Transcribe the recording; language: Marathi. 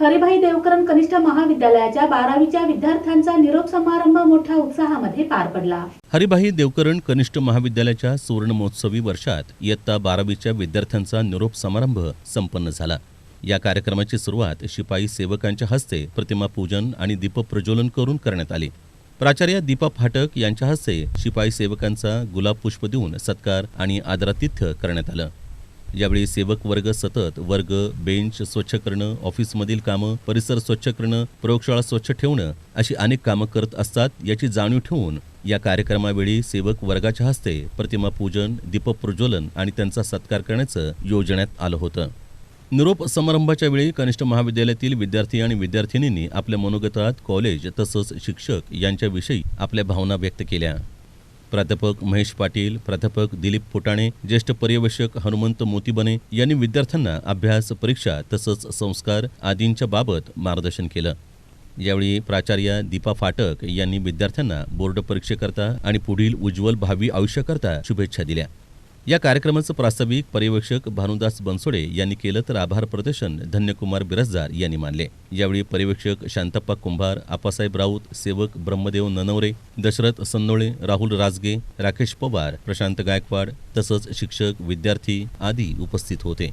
हरिभाई देवकरण कनिष्ठ महाविद्यालयाच्या बारावीच्या विद्यार्थ्यांचा निरोप समारंभ मोठ्या उत्साहामध्ये पार पडला. हरिभाई देवकरण कनिष्ठ महाविद्यालयाच्या सुवर्ण महोत्सवी वर्षात इयत्ता बारावीच्या विद्यार्थ्यांचा निरोप समारंभ संपन्न झाला. या कार्यक्रमाची सुरुवात शिपाई सेवकांच्या हस्ते प्रतिमा पूजन आणि दीपप्रज्वलन करून करण्यात आली. प्राचार्य दीपा फाटक यांच्या हस्ते शिपाई सेवकांचा गुलाब पुष्प देऊन सत्कार आणि आदरातिथ्य करण्यात आलं. यावेळी सेवक वर्ग सतत वर्ग बेंच स्वच्छ करणं ऑफिसमधील कामं परिसर स्वच्छ करणं प्रयोगशाळा स्वच्छ ठेवणं अशी अनेक कामं करत असतात याची जाणीव ठेवून या कार्यक्रमावेळी सेवक वर्गाच्या हस्ते प्रतिमा पूजन दीपप्रज्वलन आणि त्यांचा सत्कार करण्याचं योजण्यात आलं होतं. निरोप समारंभाच्या वेळी कनिष्ठ महाविद्यालयातील विद्यार्थी आणि विद्यार्थिनींनी आपल्या मनोगतात कॉलेज तसंच शिक्षक यांच्याविषयी आपल्या भावना व्यक्त केल्या. प्राध्यापक महेश पाटील प्राध्यापक दिलीप फुटाणे ज्येष्ठ पर्यवेक्षक हनुमंत मोतीबने यांनी विद्यार्थ्यांना अभ्यास परीक्षा तसंच संस्कार आदींच्या बाबत मार्गदर्शन केलं. यावेळी प्राचार्या दीपा फाटक यांनी विद्यार्थ्यांना बोर्ड परीक्षेकरता आणि पुढील उज्ज्वल भावी आयुष्याकरता शुभेच्छा दिल्या. या कार्यक्रमाचं प्रास्ताविक पर्यवेक्षक भानुदास बनसोडे यांनी केलं तर आभार प्रदर्शन धन्यकुमार बिरसदार यांनी मानले. यावेळी पर्यवेक्षक शांतप्पा कुंभार आपासाहेब राऊत सेवक ब्रह्मदेव ननवरे दशरथ सन्नोळे राहुल राजगे राकेश पवार प्रशांत गायकवाड तसंच शिक्षक विद्यार्थी आदी उपस्थित होते.